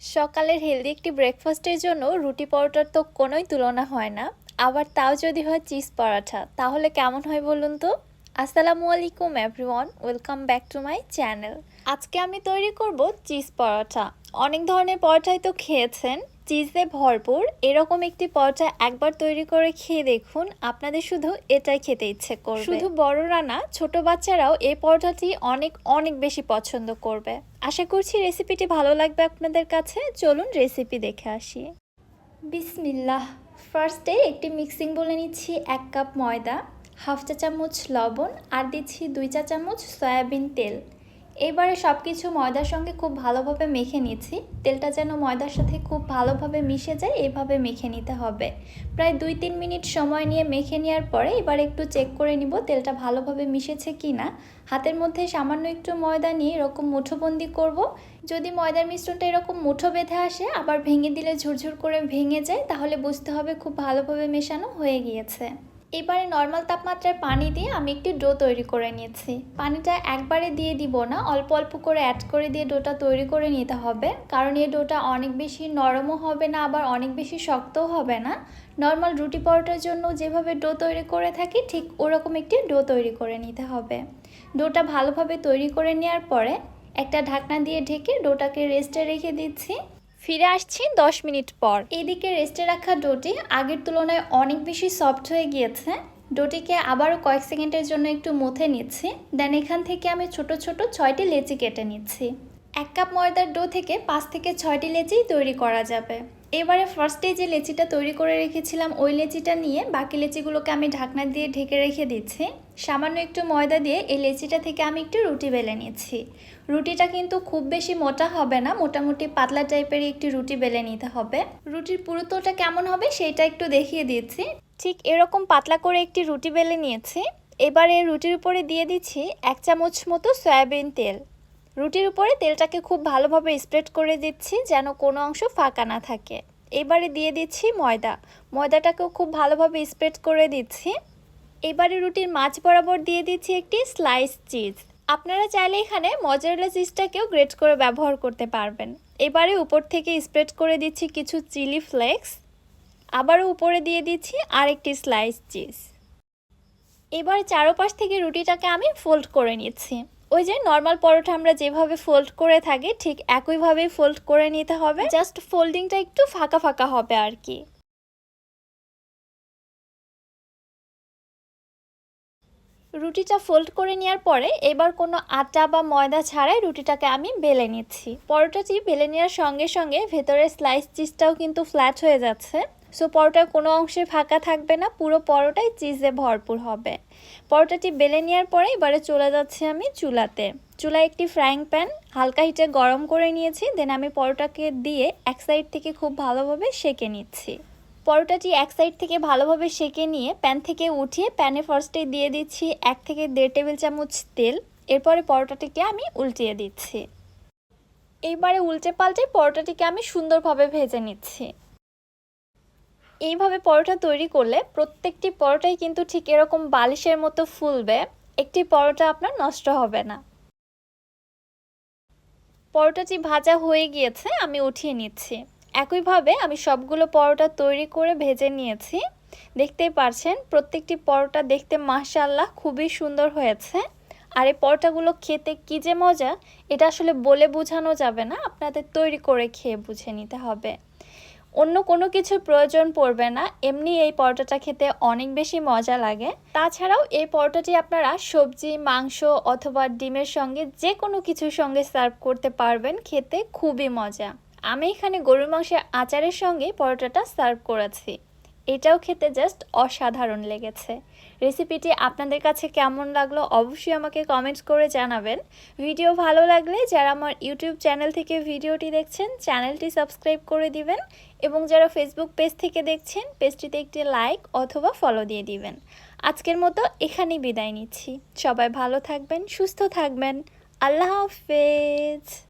সকালের হেলদি একটি ব্রেকফাস্টের জন্য রুটি পরোটার তো কোনোই তুলনা হয় না। আবার তাও যদি হয় চিজ পরাঠা তাহলে কেমন হয় বলুন তো? আসসালামু আলাইকুম everyone welcome back to my channel আজকে আমি তৈরি করব চিজ পরোটা। অনেক ধরনের পরোটাই তো খেয়েছেন। চিজে ভরপুর, এরকম একটি পরোটা একবার তৈরি করে খেয়ে দেখুন। আপনাদের শুধু এটাই খেতে ইচ্ছে করবে। শুধু বড়রা না ছোট বাচ্চারাও এই পরোটাটি অনেক অনেক বেশি পছন্দ করবে। আশা করছি রেসিপিটি ভালো লাগবে আপনাদের কাছে। চলুন রেসিপি দেখে আসি। বিসমিল্লাহ। ফার্স্টে একটি মিক্সিং বলে নিচ্ছি এক কাপ ময়দা, হাফ চা চামচ লবণ আর দিচ্ছি দুই চা চামচ সয়াবিন তেল। এবারে সব কিছু ময়দার সঙ্গে খুব ভালোভাবে মেখে নিচ্ছি। তেলটা যেন ময়দার সাথে খুব ভালোভাবে মিশে যায়, এভাবে মেখে নিতে হবে। প্রায় দুই তিন মিনিট সময় নিয়ে মেখে নেওয়ার পরে এবার একটু চেক করে নিব তেলটা ভালোভাবে মিশেছে কি না হাতের মধ্যে সামান্য একটু ময়দা নিয়ে এরকম মুঠোবন্দি করব। যদি ময়দার মিশ্রণটা এরকম মুঠো বেঁধে আসে, আবার ভেঙে দিলে ঝুরঝুর করে ভেঙে যায়, তাহলে বুঝতে হবে খুব ভালোভাবে মেশানো হয়ে গিয়েছে। এবারে নর্মাল তাপমাত্রায় পানি দিয়ে আমি একটি ডো তৈরি করে নিয়েছি। পানিটা একবারে দিয়ে দিব না, অল্প অল্প করে অ্যাড করে দিয়ে ডোটা তৈরি করে নিতে হবে। কারণ এই ডোটা অনেক বেশি নরমও হবে না, আবার অনেক বেশি শক্তও হবে না। নর্মাল রুটি পরোটার জন্য যেভাবে ডো তৈরি করে থাকি, ঠিক ওরকম একটি ডো তৈরি করে নিতে হবে। ডোটা ভালোভাবে তৈরি করে নেওয়ার পরে একটা ঢাকনা দিয়ে ঢেকে ডোটাকে রেস্টে রেখে দিচ্ছি। ফিরে আসছি দশ মিনিট পর। এদিকে রেস্টে রাখা ডোটি আগের তুলনায় অনেক বেশি সফট হয়ে গিয়েছে। ডোটিকে আবারও কয়েক সেকেন্ডের জন্য একটু মুথে নিচ্ছি। দেন এখান থেকে আমি ছোট ছোট ছয়টি লেচি কেটে নিচ্ছি। এক কাপ ময়দার ডো থেকে পাঁচ থেকে ছয়টি লেচি তৈরি করা যাবে। এবারে ফার্স্টে যে লেচিটা তৈরি করে রেখেছিলাম, ওই লেচিটা নিয়ে বাকি লেচিগুলোকে আমি ঢাকনা দিয়ে ঢেকে রেখে দিচ্ছি। সামান্য একটু ময়দা দিয়ে এই লেচিটা থেকে আমি একটু রুটি বেলে নিচ্ছি রুটিটা কিন্তু খুব বেশি মোটা হবে না, মোটামুটি পাতলা টাইপের একটি রুটি বেলে নিতে হবে। রুটির পুরুত্বটা কেমন হবে সেটা একটু দেখিয়ে দিচ্ছি। ঠিক এরকম পাতলা করে একটি রুটি বেলে নিয়েছি। এবারে রুটির উপরে দিয়ে দিচ্ছি এক চামচ মতো সয়াবিন তেল। রুটির উপরে তেলটাকে খুব ভালোভাবে স্প্রেড করে দিচ্ছি যেন কোনো অংশ ফাঁকা না থাকে। এবারে দিয়ে দিচ্ছি ময়দা। ময়দাটাকেও খুব ভালোভাবে স্প্রেড করে দিচ্ছি। এবারে রুটির মাছ বরাবর দিয়ে দিচ্ছি একটি স্লাইস চিজ আপনারা চাইলে এখানে মজারেলা চিজটাকেও গ্রেট করে ব্যবহার করতে পারবেন। এবারে উপর থেকে স্প্রেড করে দিচ্ছি কিছু চিলি ফ্লেক্স আবারও উপরে দিয়ে দিচ্ছি আরেকটি স্লাইস চিজ এবার চারোপাশ থেকে রুটিটাকে আমি ফোল্ড করে নিচ্ছি। ওই যে নর্মাল পরোটা আমরা যেভাবে ফোল্ড করে থাকি, ঠিক একইভাবেই ফোল্ড করে নিতে হবে। জাস্ট ফোল্ডিংটা একটু ফাঁকা ফাঁকা হবে আর কি। রুটিটা ফোল্ড করে নেওয়ার পরে এবার কোনো আটা বা ময়দা ছাড়াই রুটিটাকে আমি বেলে নিচ্ছি। পরোটাটি বেলে নেওয়ার সঙ্গে সঙ্গে ভেতরের স্লাইস চিজটাও কিন্তু ফ্ল্যাট হয়ে যাচ্ছে। সো পরোটার কোনো অংশে ফাঁকা থাকবে না, পুরো পরোটাই চিজে ভরপুর হবে। পরোটাটি বেলে নেওয়ার পরে এবারে চলে যাচ্ছে আমি চুলাতে। চুলায় একটি ফ্রাইং প্যান হালকা হিটে গরম করে নিয়েছি দেন আমি পরোটাকে দিয়ে এক সাইড থেকে খুব ভালোভাবে সেকে নিচ্ছি। পরোটাটি এক সাইড থেকে ভালোভাবে সেকে নিয়ে প্যান থেকে উঠিয়ে প্যানে ফার্স্টে দিয়ে দিচ্ছি এক থেকে দেড় টেবিল চামচ তেল। এরপরে পরোটাটিকে আমি উল্টিয়ে দিচ্ছি। এইবারে উল্টে পাল্টে পরোটাটিকে আমি সুন্দরভাবে ভেজে নিচ্ছি। এইভাবে পরোটা তৈরি করলে প্রত্যেকটি পরোটাই কিন্তু ঠিক এরকম বালিশের মতো ফুলবে, একটি পরোটা আপনার নষ্ট হবে না। পরোটাটি ভাজা হয়ে গিয়েছে, আমি উঠিয়ে নিচ্ছি। একইভাবে আমি সবগুলো পরোটা তৈরি করে ভেজে নিয়েছি। দেখতেই পারছেন, প্রত্যেকটি পরোটা দেখতে মাশাল্লাহ খুবই সুন্দর হয়েছে। আর এই পরোটাগুলো খেতে কী যে মজা, এটা আসলে বলে বোঝানো যাবে না, আপনাদের তৈরি করে খেয়ে বুঝে নিতে হবে। অন্য কোনো কিছুর প্রয়োজন পড়বে না, এমনি এই পরোটাটা খেতে অনেক বেশি মজা লাগে। তাছাড়াও এই পরোটাটি আপনারা সবজি, মাংস অথবা ডিমের সঙ্গে যে কোনো কিছুর সঙ্গে সার্ভ করতে পারবেন, খেতে খুবই মজা। আমি এখানে গরুর মাংসের আচারের সঙ্গে পরোটাটা সার্ভ করেছি। এটাও খেতে জাস্ট অসাধারণ লেগেছে। রেসিপিটি আপনাদের কাছে কেমন লাগল অবশ্যই আমাকে কমেন্টস করে জানাবেন। ভিডিও ভালো লাগলে যারা আমার ইউটিউব চ্যানেল থেকে ভিডিওটি দেখছেন, চ্যানেলটি সাবস্ক্রাইব করে দিবেন এবং যারা ফেসবুক পেজ থেকে দেখছেন, পেজটিতে একটি লাইক অথবা ফলো দিয়ে দিবেন। আজকের মতো এখানেই বিদায় নিচ্ছি। সবাই ভালো থাকবেন, সুস্থ থাকবেন। আল্লাহ হাফেজ।